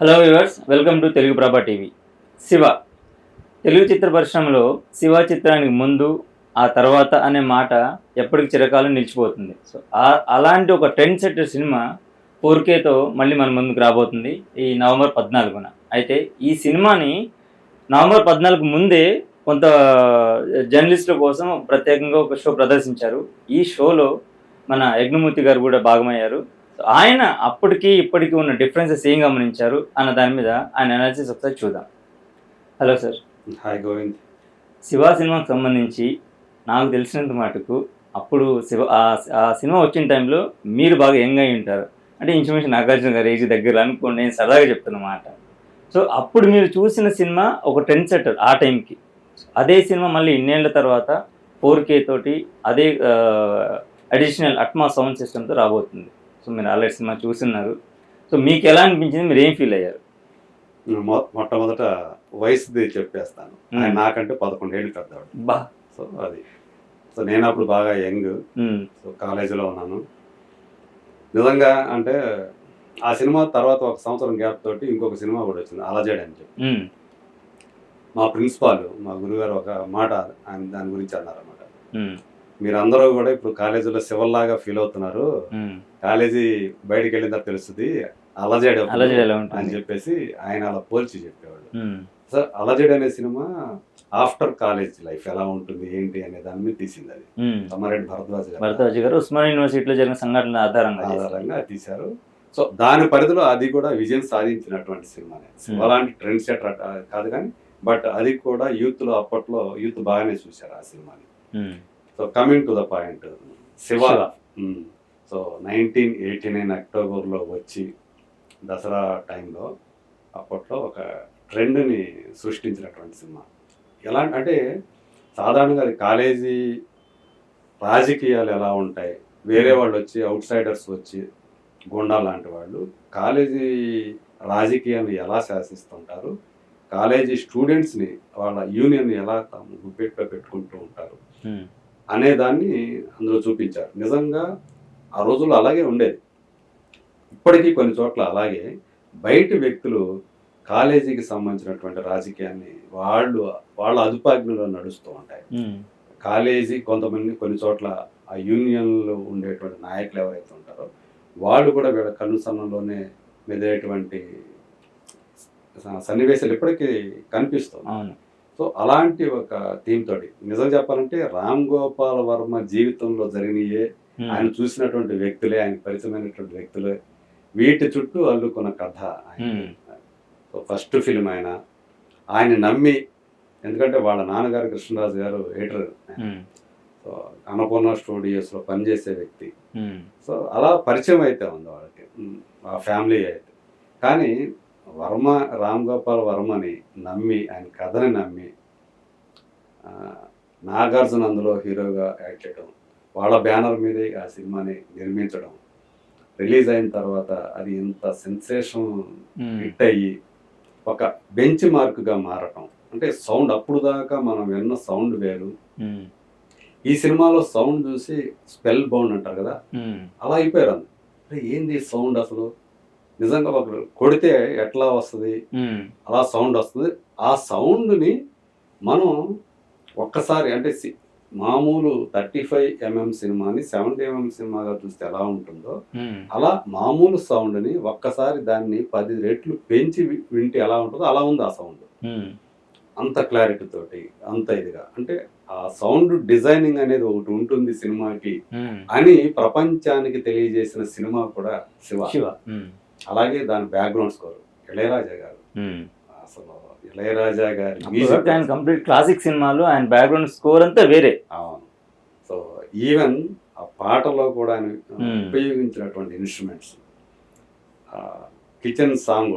Hello viewers welcome to Telugu Prabha TV Shiva Telugu చిత్ర పరిశ్రమలో శివ చిత్రానికి ముందు ఆ తర్వాత అనే మాట ఎప్పటికి చిరకాలం నిలిచిపోతుంది. సో అలాంటి ఒక ట్రెండ్ సెట్టర్ సినిమా ఫోర్కేతో మళ్ళీ మన ముందుకు రాబోతుంది ఈ నవంబర్ పద్నాలుగున. అయితే ఈ సినిమాని నవంబర్ పద్నాలుగు ముందే కొంత జర్నలిస్టుల కోసం ప్రత్యేకంగా ఒక షో ప్రదర్శించారు. ఈ షోలో మన యజ్ఞమూర్తి గారు కూడా భాగమయ్యారు. ఆయన అప్పటికి ఇప్పటికి ఉన్న డిఫరెన్సెస్ ఏం గమనించారు అన్న దాని మీద ఆయన అనాలిసిస్ ఒకసారి చూద్దాం. Hello sir hi Govind Shiva సినిమాకి సంబంధించి నాకు తెలిసినంత మటుకు అప్పుడు శివ ఆ- సినిమా వచ్చిన టైంలో మీరు బాగా యంగ్ అయి ఉంటారు. అంటే ఇంచుమించు నాగార్జున గారి ఏజ్ దగ్గర అనుకోండి నేను సరదాగా చెప్తున్న మాట. సో అప్పుడు మీరు చూసిన సినిమా ఒక ట్రెండ్ సెట్టర్ ఆ టైంకి అదే సినిమా మళ్ళీ ఇన్నేళ్ళ తర్వాత ఫోర్ కే తోటి అదే అడిషనల్ అట్మా సౌండ్ సిస్టమ్తో రాబోతుంది. సో మీరు ఆల్రెడీ సినిమా చూస్తున్నారు సో మీకు ఎలా అనిపించింది? మీరు ఏం ఫీల్ అయ్యారు? మొట్టమొదట వయసుది చెప్పేస్తాను. ఆయన నాకంటే పదకొండేళ్ళు పెద్దవాడు. బా. సో అది. సో నేను అప్పుడు బాగా యంగ్. సో కాలేజీలో ఉన్నాను. నిజంగా అంటే ఆ సినిమా తర్వాత ఒక సంవత్సరం గ్యాప్ తోటి ఇంకొక సినిమా కూడా వచ్చింది అలజడి అని చెప్పి. మా ప్రిన్సిపాల్ మా గురుగారు ఒక మాట ఆయన దాని గురించి అన్నారన్నమాట. ఉమ్, మీరందరూ కూడా ఇప్పుడు కాలేజీలో సివల్లాగా ఫీల్ అవుతున్నారు. కాలేజీ బయటికి వెళ్ళిన తర్వాత తెలుస్తుంది అలజడి అని చెప్పేసి ఆయన అలా పోల్చి చెప్పేవాడు. సార్ అలజడి అనే సినిమా ఆఫ్టర్ కాలేజ్ లైఫ్ ఎలా ఉంటుంది ఏంటి అనే దాని మీద తీసింది అది. తమ్మారెడ్డి భరద్వాజ్ గారు. భరద్వాజ్ గారు ఉస్మాన్ యూనివర్సిటీలో జరిగిన సంఘటనల ఆధారంగా. ఆధారంగా తీశారు. సో దాని పరిధిలో అది కూడా విజయం సాధించినటువంటి సినిమానే Hmm. అలాంటి ట్రెండ్ సెటర్ కాదు కానీ బట్ అది కూడా యూత్లో అప్పట్లో యూత్ బాగానే చూశారు ఆ సినిమాని. So coming to the point Shiva Shiva. Hmm. So nineteen eighty nine అక్టోబర్లో వచ్చి దసరా టైంలో అప్పట్లో ఒక ట్రెండ్ని సృష్టించినటువంటి సినిమా. ఎలా అంటే సాధారణంగా అది కాలేజీ రాజకీయాలు ఎలా ఉంటాయి? వేరే వాళ్ళు వచ్చి అవుట్ సైడర్స్ వచ్చి గుండా లాంటి వాళ్ళు కాలేజీ రాజకీయాన్ని ఎలా శాసిస్తుంటారు? కాలేజీ స్టూడెంట్స్ని వాళ్ళ యూనియన్ ఎలా తాము గుప్పెట్లో పెట్టుకుంటూ ఉంటారు? ఉమ్, అనే దాన్ని అందులో చూపించారు. నిజంగా ఆ రోజుల్లో అలాగే ఉండేది. ఇప్పటికీ కొన్ని చోట్ల అలాగే బయట వ్యక్తులు కాలేజీకి సంబంధించినటువంటి రాజకీయాన్ని వాళ్ళు వాళ్ళ అదుపాజ్ఞలో నడుస్తూ ఉంటాయి. కాలేజీ కొంతమంది కొన్ని చోట్ల ఆ యూనియన్లో ఉండేటువంటి నాయకులు ఎవరైతే ఉంటారో వాళ్ళు కూడా వీళ్ళ కనుసన్నంలోనే మెదిలేటువంటి సన్నివేశాలు ఇప్పటికీ కనిపిస్తుంది అవును. సో అలాంటి ఒక థీమ్ తోటి నిజం చెప్పాలంటే రామ్ గోపాల్ వర్మ జీవితంలో జరిగినయే ఆయన చూసినటువంటి వ్యక్తులే ఆయన పరిచయమైనటువంటి వ్యక్తులే. వీటి చుట్టూ అల్లుకున్న కథ సో ఫస్ట్ ఫిల్మ్ ఆయన. ఆయన నమ్మి ఎందుకంటే వాళ్ళ నాన్నగారు కృష్ణరాజు గారు ఉమ్, సో అన్నపూర్ణ స్టూడియోస్లో పనిచేసే వ్యక్తి. సో అలా పరిచయం అయితే ఉంది వాళ్ళకి. ఆ ఫ్యామిలీ అయితే. కానీ వర్మ రామ్ గోపాల్ వర్మని నమ్మి ఆయన కథని నమ్మి నాగార్జున అందులో హీరోగా యాక్ట్ చేయడం వాళ్ళ బ్యానర్ మీదే ఆ సినిమాని నిర్మించడం రిలీజ్ అయిన తర్వాత అది ఇంత సెన్సేషన్ హిట్ అయ్యి ఒక బెంచ్ మార్క్గా మారటం. అంటే సౌండ్ అప్పుడు దాకా మనం విన్న సౌండ్ వేరు. ఈ సినిమాలో సౌండ్ చూసి స్పెల్ బౌండ్ అంటారు కదా? అలా అయిపోయారు ఏంది సౌండ్ అసలు? నిజంగా ఒకరు కొడితే ఎట్లా వస్తుంది? అలా సౌండ్ వస్తుంది. ఆ సౌండ్ని మనం ఒక్కసారి అంటే మామూలు థర్టీ ఫైవ్ ఎంఎం సినిమాని సెవెంటీ ఎంఎం సినిమాగా చూస్తే ఎలా ఉంటుందో అలా మామూలు సౌండ్ని ఒక్కసారి దాన్ని పది రెట్లు పెంచి వింటే ఎలా ఉంటుందో అలా ఉంది ఆ సౌండ్. అంత క్లారిటీ తోటి అంత ఇదిగా. అంటే ఆ సౌండ్ డిజైనింగ్ అనేది ఒకటి ఉంటుంది సినిమాకి అని ప్రపంచానికి తెలియజేసిన సినిమా కూడా శివ. శివ. అలాగే దాని బ్యాక్గ్రౌండ్ స్కోర్ ఇళయరాజా గారు. అసలు ఇళయరాజా గారి మ్యూజిక్ ఆయన కంప్లీట్ క్లాసిక్ సినిమాలు ఆయన బ్యాక్గ్రౌండ్ స్కోర్ అంతా వేరే అవును సో ఈవెన్ ఆ పాటలో కూడా ఆయన. ఉపయోగించినటువంటి ఇన్స్ట్రుమెంట్స్ కిచెన్ సాంగ్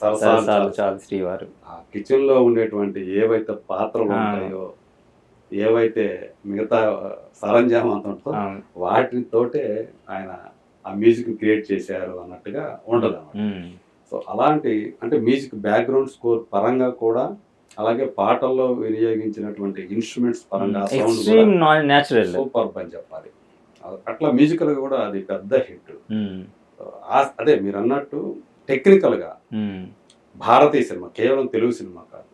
సరసాలు చాలు శ్రీవారు ఆ కిచెన్లో ఉండేటువంటి ఏవైతే పాత్రలు. ఉంటాయో ఏవైతే మిగతా సరంజామం అంత ఉంటుందో అవును. వాటితోటే ఆయన ఆ మ్యూజిక్ క్రియేట్ చేశారు అన్నట్టుగా ఉండదు అన్నమాట సో అలాంటి అంటే మ్యూజిక్ బ్యాక్గ్రౌండ్ స్కోర్ పరంగా కూడా అలాగే పాటల్లో వినియోగించినటువంటి ఇన్స్ట్రుమెంట్స్ పరంగా సౌండ్ సూపర్ అని చెప్పాలి. అట్లా మ్యూజికల్ కూడా అది పెద్ద హిట్ అదే మీరు అన్నట్టు టెక్నికల్గా ఉమ్, భారతీయ సినిమా కేవలం తెలుగు సినిమా కాదు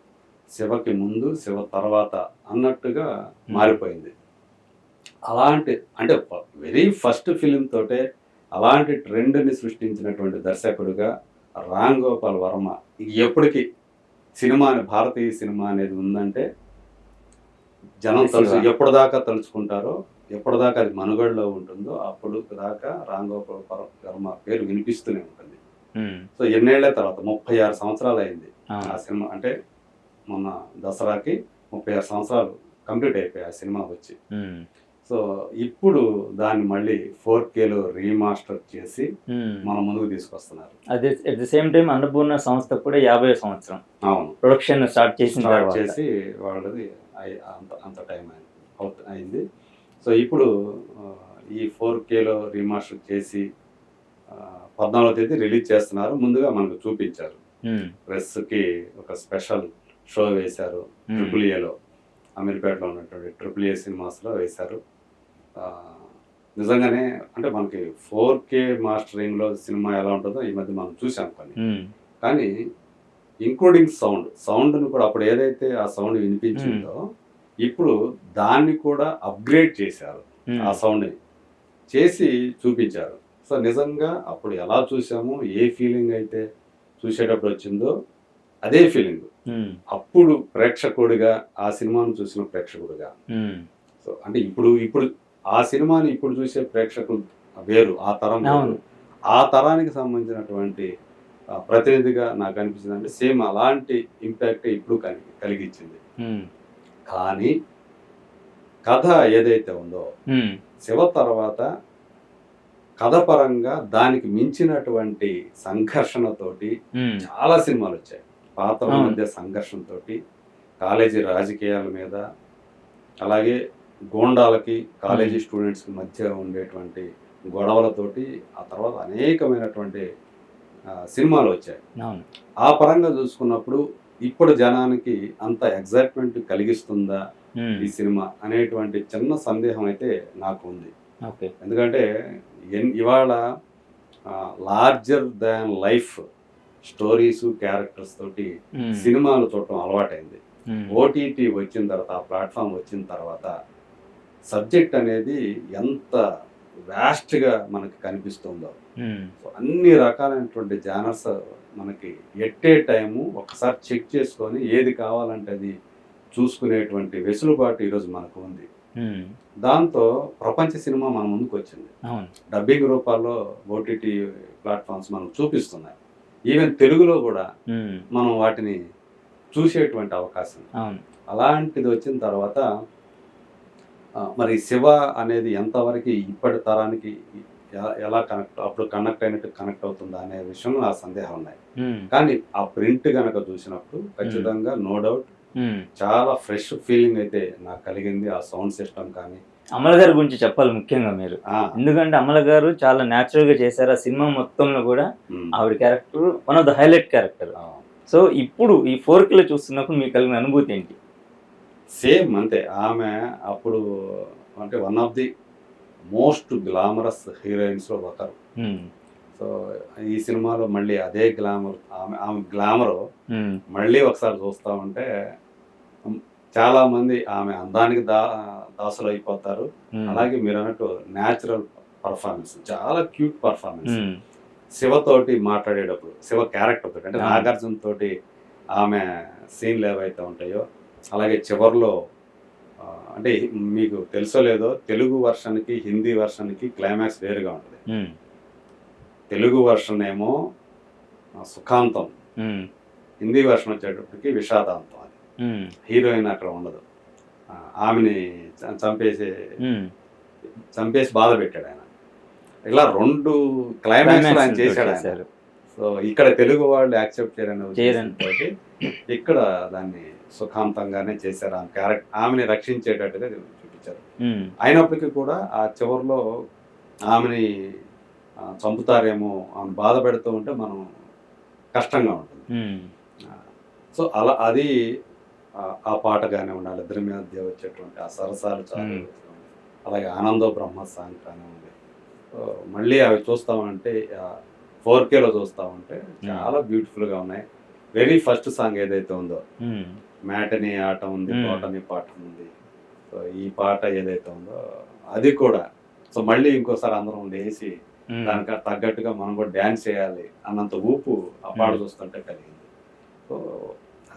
శివకి ముందు శివ తర్వాత అన్నట్టుగా మారిపోయింది. అలాంటి అంటే వెరీ ఫస్ట్ ఫిలిం తోటే అలాంటి ట్రెండ్ని సృష్టించినటువంటి దర్శకుడిగా రామ్ గోపాల్ వర్మ ఎప్పటికీ సినిమా భారతీయ సినిమా అనేది ఉందంటే జనం తలుచు శివ. ఎప్పటిదాకా తలుచుకుంటారో ఎప్పటిదాకా అది మనుగడలో ఉంటుందో అప్పుడు దాకా రామ్ గోపాల్ వర్- వర్మ పేరు వినిపిస్తూనే ఉంటుంది. సో ఎన్నేళ్ళ తర్వాత ముప్పై ఆరు సంవత్సరాలు అయింది ఆ. సినిమా. అంటే మొన్న దసరాకి ముప్పై ఆరు సంవత్సరాలు కంప్లీట్ అయిపోయాయి ఆ సినిమా వచ్చి. సో ఇప్పుడు దాన్ని మళ్ళీ ఫోర్ కేలో రీమాస్టర్ చేసి. మన ముందుకు తీసుకొస్తున్నారు. అదే at the same time Annapurna సంస్థ కూడా యాభై సంవత్సరం అవును. ప్రొడక్షన్ స్టార్ట్ చేసిన స్టార్ట్ చేసి వాళ్ళది అంత అంత టైం అయింది. సో ఇప్పుడు ఈ ఫోర్ కేలో రీమాస్టర్ చేసి పద్నాలుగో తేదీ రిలీజ్ చేస్తున్నారు. ముందుగా మనకు చూపించారు. ప్రెస్కి ఒక స్పెషల్ షో వేశారు ట్రిపుల్ ఏలో అమీర్పేటలో ఉన్నటువంటి ట్రిపుల్ ఏ సినిమాస్లో వేశారు. నిజంగానే అంటే మనకి ఫోర్ కే మాస్టరింగ్లో సినిమా ఎలా ఉంటుందో ఈ మధ్య మనం చూసాం కొన్ని. కానీ ఇంక్లూడింగ్ సౌండ్ సౌండ్ను కూడా అప్పుడు ఏదైతే ఆ సౌండ్ వినిపించిందో ఇప్పుడు దాన్ని కూడా అప్గ్రేడ్ చేశారు ఆ సౌండ్ని. చేసి చూపించారు. సో నిజంగా అప్పుడు ఎలా చూసామో ఏ ఫీలింగ్ అయితే చూసేటప్పుడు వచ్చిందో అదే ఫీలింగ్. అప్పుడు ప్రేక్షకుడిగా ఆ సినిమాను చూసిన ప్రేక్షకుడిగా. సో అంటే ఇప్పుడు ఇప్పుడు ఆ సినిమాని ఇప్పుడు చూసే ప్రేక్షకులు వేరు ఆ తరం. ఆ తరానికి సంబంధించినటువంటి ప్రతినిధిగా నాకు అనిపించింది అంటే సేమ్ అలాంటి ఇంపాక్ట్ ఇప్పుడు కలిగి కలిగించింది కానీ కథ ఏదైతే ఉందో శివ తర్వాత కథ పరంగా దానికి మించినటువంటి సంఘర్షణతోటి చాలా సినిమాలు వచ్చాయి పాత్రల అవును. మధ్య సంఘర్షణతోటి కాలేజీ రాజకీయాల మీద అలాగే గోండాలకి కాలేజీ స్టూడెంట్స్కి మధ్య ఉండేటువంటి గొడవలతోటి ఆ తర్వాత అనేకమైనటువంటి సినిమాలు వచ్చాయి. ఆ పరంగా చూసుకున్నప్పుడు ఇప్పుడు జనానికి అంత ఎగ్జైట్మెంట్ కలిగిస్తుందా ఈ సినిమా అనేటువంటి చిన్న సందేహం అయితే నాకు ఉంది. ఎందుకంటే ఇవాళ larger than life stories characters తోటి సినిమాలు చూడటం అలవాటైంది. ఓటీటీ వచ్చిన తర్వాత ఆ ప్లాట్ఫామ్ వచ్చిన తర్వాత సబ్జెక్ట్ అనేది ఎంత వ్యాస్ట్గా మనకి కనిపిస్తుందో. సో అన్ని రకాలైనటువంటి జానర్స్ మనకి ఎట్టే టైము ఒకసారి చెక్ చేసుకొని ఏది కావాలంటే అది చూసుకునేటువంటి వెసులుబాటు ఈరోజు మనకు ఉంది. దాంతో ప్రపంచ సినిమా మన ముందుకు వచ్చింది డబ్బింగ్ రూపాల్లో ఓటీటీ ప్లాట్ఫామ్స్ మనకు చూపిస్తున్నాయి. ఈవెన్ తెలుగులో కూడా మనం వాటిని చూసేటువంటి అవకాశం. అలాంటిది వచ్చిన తర్వాత మరి శివ అనేది ఎంతవరకు ఇప్పటి తరానికి ఎలా కనెక్ట్ అప్పుడు కనెక్ట్ అయినట్టు కనెక్ట్ అవుతుందా అనే విషయంలో నా సందేహం ఉన్నాయి. కానీ ఆ ప్రింట్ కనుక చూసినప్పుడు ఖచ్చితంగా నో డౌట్. చాలా ఫ్రెష్ ఫీలింగ్ అయితే నాకు కలిగింది ఆ సౌండ్ సిస్టమ్ కానీ. అమల గారి గురించి చెప్పాలి ముఖ్యంగా మీరు. ఎందుకంటే అమల గారు చాలా న్యాచురల్గా చేశారు. ఆ సినిమా మొత్తంలో కూడా ఆవిడ character one of the highlight character. So ఇప్పుడు ఈ ఫోర్ కిలో చూస్తున్నప్పుడు మీకు కలిగిన అనుభూతి ఏంటి? సేమ్ అంతే. ఆమె అప్పుడు అంటే one of the most glamorous హీరోయిన్స్లో ఒకరు. సో ఈ సినిమాలో మళ్ళీ అదే గ్లామర్ ఆమె ఆమె గ్లామర్ మళ్ళీ ఒకసారి చూస్తా ఉంటే ఉమ్, చాలా మంది ఆమె అందానికి దా దాసులు అయిపోతారు. అలాగే మీరు అన్నట్టు న్యాచురల్ పర్ఫార్మెన్స్ చాలా క్యూట్ పర్ఫార్మెన్స్ శివతోటి మాట్లాడేటప్పుడు శివ క్యారెక్టర్ తోటి అంటే. నాగార్జున తోటి ఆమె సీన్లు ఏవైతే ఉంటాయో అలాగే చివర్లో అంటే మీకు తెలుసో లేదో తెలుగు వర్షన్కి హిందీ వర్షన్కి క్లైమాక్స్ వేరుగా ఉంటుంది. తెలుగు వర్షన్ ఏమో సుఖాంతం. హిందీ వర్షన్ వచ్చేటప్పటికి విషాదాంతం అది. హీరోయిన్ అక్కడ ఉండదు. ఆమెని చంపేసి. చంపేసి బాధ పెట్టాడు ఆయన. ఇలా రెండు క్లైమాక్స్ ఆయన చేశాడు. సో ఇక్కడ తెలుగు వాళ్ళు యాక్సెప్ట్. ఉద్దేశంతోటి ఇక్కడ దాన్ని సుఖాంతంగానే చేశారు. ఆమె క్యారెక్టర్ ఆమెని రక్షించేటట్టుగా చూపించారు. అయినప్పటికీ కూడా ఆ చివరిలో ఆమెని చంపుతారేమో ఆమె బాధ పెడుతూ ఉంటే మనం కష్టంగా ఉంటుంది. సో అలా అది ఆ- పాట కానివ్వండి వాళ్ళిద్దరి మధ్య వచ్చేటువంటి ఆ సరసాలు చాలా. అలాగే ఆనందో బ్రహ్మ సాంగ్ కానివ్వండి. సో మళ్ళీ అవి చూస్తామంటే ఫోర్ కేలో చూస్తా ఉంటే చాలా బ్యూటిఫుల్గా ఉన్నాయి. వెరీ ఫస్ట్ సాంగ్ ఏదైతే ఉందో ఉమ్, మ్యాటని ఆట ఉంది Hmm. తోటని పాట ఉంది. సో ఈ పాట ఏదైతే ఉందో అది కూడా. సో మళ్ళీ ఇంకోసారి అందరం లేచి దానికి తగ్గట్టుగా మనం కూడా డ్యాన్స్ చేయాలి అన్నంత ఊపు ఆ పాట Hmm. చూస్తుంటే కలిగింది. సో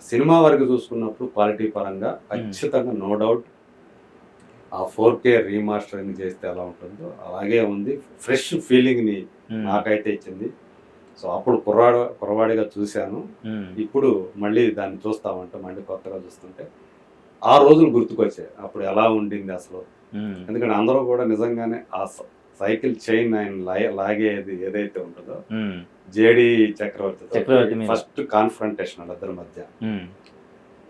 సినిమా వరకు చూసుకున్నప్పుడు క్వాలిటీ పరంగా ఖచ్చితంగా నో డౌట్ ఆ ఫోర్ కే రీమాస్టరింగ్ చేస్తే ఎలా ఉంటుందో అలాగే ఉంది. ఫ్రెష్ ఫీలింగ్ని నాకైతే ఇచ్చింది. సో అప్పుడు కుర్రాడ కుర్రవాడిగా చూశాను. ఇప్పుడు మళ్ళీ దాన్ని చూస్తామంటే మళ్ళీ కొత్తగా చూస్తుంటే ఆ రోజులు గుర్తుకొచ్చాయి. అప్పుడు ఎలా ఉండింది అసలు? ఎందుకంటే అందరూ కూడా నిజంగానే ఆ సైకిల్ చైన్ ఆయన లాగేది ఏదైతే ఉంటుందో జేడి చక్రవర్తి. ఫస్ట్ కాన్ఫ్రంటేషన్ వాళ్ళిద్దరి మధ్య.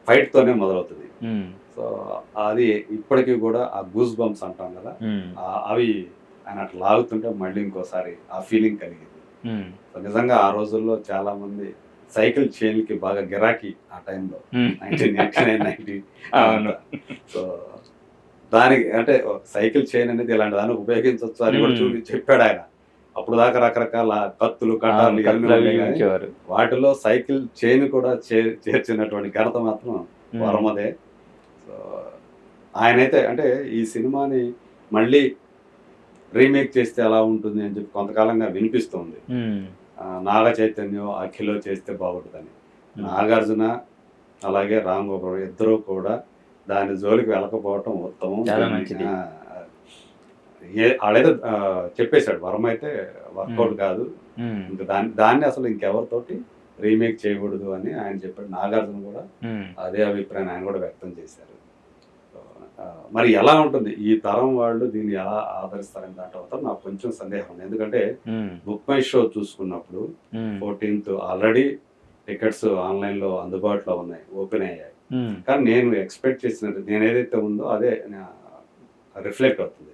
ఫైట్ తోనే మొదలవుతుంది. సో అది ఇప్పటికీ కూడా ఆ గూస్ బంప్స్ అంటాం కదా అవి ఆయన అట్లా లాగుతుంటే మళ్ళీ ఇంకోసారి ఆ ఫీలింగ్ కలిగింది సో నిజంగా ఆ రోజుల్లో చాలా మంది సైకిల్ చైన్కి బాగా గిరాకీ ఆ టైంలో. నైన్టీన్ ఎయిటీ నైన్ నైన్టీ అవును. సో దానికి అంటే సైకిల్ చైన్ అనేది ఇలాంటి దాన్ని ఉపయోగించవచ్చు అని కూడా మ్మ్. చూపి చెప్పాడు ఆయన అప్పుడు దాకా రకరకాల కత్తులు కట్టాలు ఇవన్నీ. వాటిలో సైకిల్ చైన్ కూడా చేర్చినటువంటి ఘనత మాత్రం ఉమ్, వరమదే సో ఆయనైతే అంటే ఈ సినిమాని మళ్ళీ రీమేక్ చేస్తే ఎలా ఉంటుంది అని చెప్పి కొంతకాలంగా వినిపిస్తుంది. నాగ చైతన్యం అఖిలో చేస్తే బాగుంటుందని. నాగార్జున అలాగే రామ్ గోపాల్ ఇద్దరు కూడా దాని జోలికి వెళ్ళకపోవటం ఉత్తమం. ఆడైతే చెప్పేశాడు. వరం అయితే వర్కౌట్. కాదు. ఇంకా దాన్ని దాన్ని అసలు ఇంకెవరితోటి రీమేక్ చేయకూడదు అని ఆయన చెప్పాడు. నాగార్జున కూడా అదే అభిప్రాయం ఆయన కూడా వ్యక్తం చేశారు. మరి ఎలా ఉంటుంది? ఈ తరం వాళ్ళు దీన్ని ఎలా ఆదరిస్తారని దాంట్లో నాకు కొంచెం సందేహం ఉంది. ఎందుకంటే బుక్ మై షో చూసుకున్నప్పుడు ఫోర్టీన్త్ ఆల్రెడీ టికెట్స్ ఆన్లైన్లో అందుబాటులో ఉన్నాయి ఓపెన్ అయ్యాయి. కానీ నేను ఎక్స్పెక్ట్ చేసినట్టు నేను ఏదైతే ఉందో అదే రిఫ్లెక్ట్ అవుతుంది.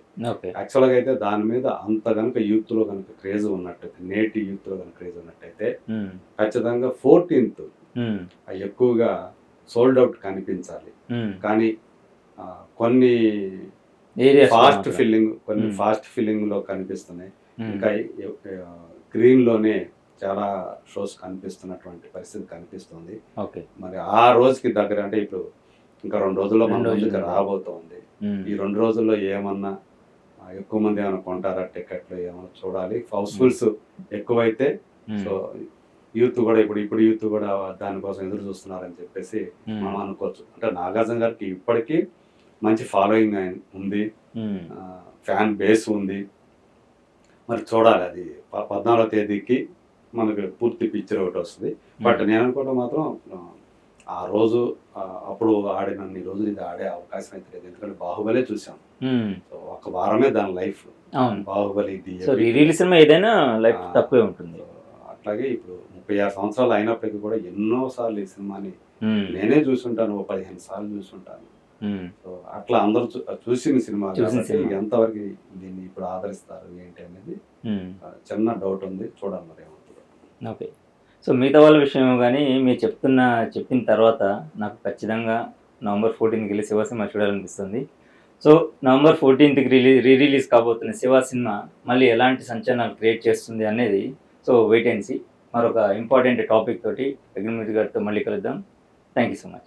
యాక్చువల్గా అయితే దాని మీద అంత కనుక యూత్లో కనుక క్రేజ్ ఉన్నట్టయితే నేటి యూత్లో కనుక క్రేజ్ ఉన్నట్టయితే ఖచ్చితంగా ఫోర్టీన్త్ ఎక్కువగా సోల్డ్ అవుట్ కనిపించాలి. కానీ కొన్ని ఫాస్ట్. ఫిల్లింగ్ కొన్ని Hmm. ఫాస్ట్ ఫిల్లింగ్లో కనిపిస్తున్నాయి. ఉమ్, ఇంకా గ్రీన్లోనే చాలా షోస్ కనిపిస్తున్నటువంటి పరిస్థితి కనిపిస్తుంది. ఓకే. మరి ఆ రోజుకి దగ్గర అంటే ఇప్పుడు ఇంకా రెండు రోజుల్లో మన ముందుకు. రాబోతోంది. ఉమ్, ఈ రెండు రోజుల్లో ఏమన్నా ఎక్కువ మంది ఏమైనా కొంటారా టికెట్లు ఏమైనా చూడాలి? హౌస్ఫుల్స్ ఎక్కువైతే ఉమ్, సో యూత్ కూడా ఇప్పుడు ఇప్పుడు యూత్ కూడా దానికోసం ఎదురు చూస్తున్నారని చెప్పేసి మనం అనుకోవచ్చు. అంటే నాగార్జున గారికి ఇప్పటికీ మంచి ఫాలోయింగ్ ఉంది. ఫ్యాన్ బేస్ ఉంది. మరి చూడాలి అది. పద్నాలుగో తేదీకి మనకు పూర్తి పిక్చర్ ఒకటి వస్తుంది. బట్ నేను అనుకోవడం మాత్రం ఆ, రోజు అప్పుడు ఆడినన్ని రోజులు ఇది ఆడే అవకాశం అయితే లేదు. ఎందుకంటే బాహుబలే చూసాం. సో ఒక వారమే దాని లైఫ్ బాహుబలి సినిమా ఏదైనా లైఫ్ తక్కువే ఉంటుంది. అట్లాగే ఇప్పుడు ముప్పై ఆరు సంవత్సరాలు అయినప్పటికీ కూడా ఎన్నో సార్లు ఈ సినిమాని నేనే చూసుంటాను ఓ పదిహేను సార్లు చూసుంటాను. అట్లా అందరూ చూసిన సినిమా. ఎంతవరకు దీన్ని ఇప్పుడు ఆదరిస్తారు ఏంటి అనేది చిన్న డౌట్ ఉంది. చూడాలి మరి ఏమవుతుందో. ఓకే. సో మిగతా వాళ్ళ విషయం కానీ మీరు చెప్తున్న చెప్పిన తర్వాత నాకు ఖచ్చితంగా నవంబర్ ఫోర్టీన్కి వెళ్ళి శివ సినిమా చూడాలనిపిస్తుంది. సో నవంబర్ ఫోర్టీన్త్కి రిలీజ్ రీ రిలీజ్ కాబోతున్న శివ సినిమా మళ్ళీ ఎలాంటి సంచలనాలు క్రియేట్ చేస్తుంది అనేది సో వెయిట్ అండ్ సీ మరొక ఇంపార్టెంట్ టాపిక్ తోటి అగ్నిమితి గారితో మళ్ళీ కలుద్దాం. Thank you so much